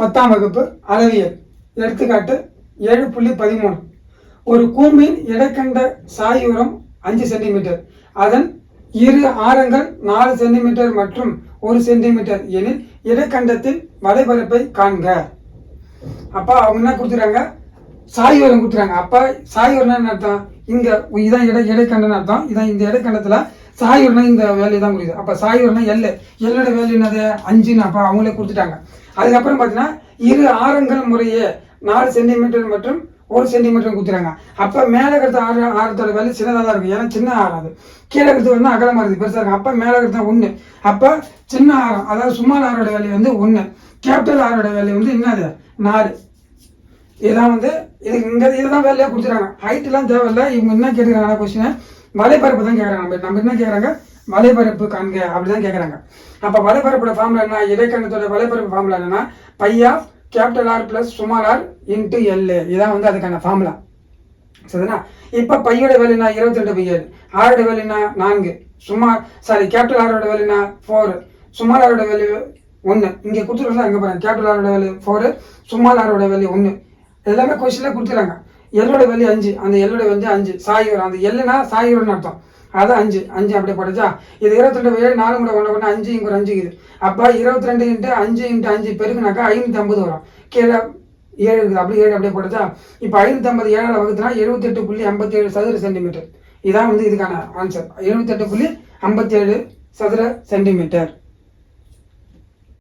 பத்தாம் வகுப்பு அளவியல் எடுத்துக்காட்டு ஏழு புள்ளி பதிமூணு. ஒரு கூம்பின் இடைக்கண்ட சாய்வுரம் அஞ்சு சென்டிமீட்டர். அதன் இரு ஆரங்கள் நாலு சென்டிமீட்டர் மற்றும் ஒரு சென்டிமீட்டர் எனில் இடைக்கண்டத்தின் வலைபரப்பை காண்க. அப்பா அவங்க என்ன கொடுத்துறாங்க சாய்வரம் கொடுத்துறாங்க சாய் உரம் என்ன அர்த்தம்? இங்க இதான் இடை இடைக்கண்டன்னு அர்த்தம். இதான் இந்த இடைக்கண்டத்துல சாயூர்னா இந்த வேலையை தான் முடியுது. அப்போ சாயூர்னா எல்லு எல்லோட வேலை என்னது? அஞ்சுன்னு அப்போ அவங்களே கொடுத்துட்டாங்க. அதுக்கப்புறம் பார்த்தீங்கன்னா இரு ஆரங்கள் முறையே நாலு சென்டிமீட்டர் மற்றும் ஒரு சென்டிமீட்டர் கொடுத்துறாங்க அப்போ மேலே இருக்கிற ஆறு ஆரத்தோட வேலை சின்னதாக தான் இருக்கும். ஏன்னா சின்ன ஆறாது கீழே இருக்கிறது வந்து அகலமாக இருக்குது பெருசாக இருக்கும். மேலே மேல இருக்கிறது ஒன்று அப்போ சின்ன ஆரம் அதாவது சுமார் ஆரோட வேலை வந்து ஒன்று கேபிட்டல் ஆரோட வேலை வந்து என்னது நாலு. இதான் வந்து இது இங்கே இதுதான் வேலையாக கொடுத்துறாங்க ஹைட் தேவையில்லை. இவங்க என்ன கேட்டுக்கிறாங்க கொஸ்டின் வலைப்பரப்பு தான் கேட்குறாங்க நம்ம நம்ம என்ன கேட்குறாங்க வலைப்பரப்பு காண்க அப்படிதான் கேட்குறாங்க அப்போ வலைப்பரப்போட ஃபார்முலா என்ன இடைக்கணத்தோட வலைப்பரப்பு ஃபார்முலா என்னன்னா பையா capital R plus small R into L இதான் வந்து அதுக்கான ஃபார்முலா சரிதானா? இப்போ பையோட வேலை என்ன? இருபத்தி ரெண்டு பை ஏழு ஆரோட வேலை என்ன? நான்கு. சுமார் சாரி கேபிட்டல் ஆரோட வேலை என்ன? ஃபோர் சுமார் ஆரோட வேல்யூ ஒன்று இங்கே கொடுத்துருக்கோம் அங்கே பாருங்க? கேபிட்டல் ஆரோட வேல்யூ ஃபோரு சுமார் ஆரோட வேல்யூ ஒன்று எல்லாமே கொஸ்டின்ல கொடுத்துருக்காங்க எல்லோட வலி அஞ்சு. அந்த எல்லோட வந்து அஞ்சு. சாய் அந்த எல்லுனா சாய் அர்த்தம். அதான் அஞ்சு. அஞ்சு அப்படியே போட்டுச்சா? இது இருபத்தி ரெண்டு ஏழு நாலு கூட ஒன்று ஒன்று அஞ்சு இங்கே ஒரு அஞ்சு இது. அப்போ இருபத்தி ரெண்டு இன்ட்டு அஞ்சு இன்ட்டு அஞ்சு பெருக்குனாக்கா ஐநூற்றி ஐம்பது வரும். கீழே ஏழு இருக்குது. அப்படி ஏழு அப்படியே போட்டுச்சா? இப்போ ஐநூற்றி ஐம்பது ஏழால் வகுத்துனா எழுபத்தெட்டு புள்ளி ஐம்பத்தி ஏழு சதுர சென்டிமீட்டர். இதான் வந்து இதுக்கான ஆன்சர் எழுபத்தெட்டு புள்ளி ஐம்பத்தி ஏழு சதுர சென்டிமீட்டர்.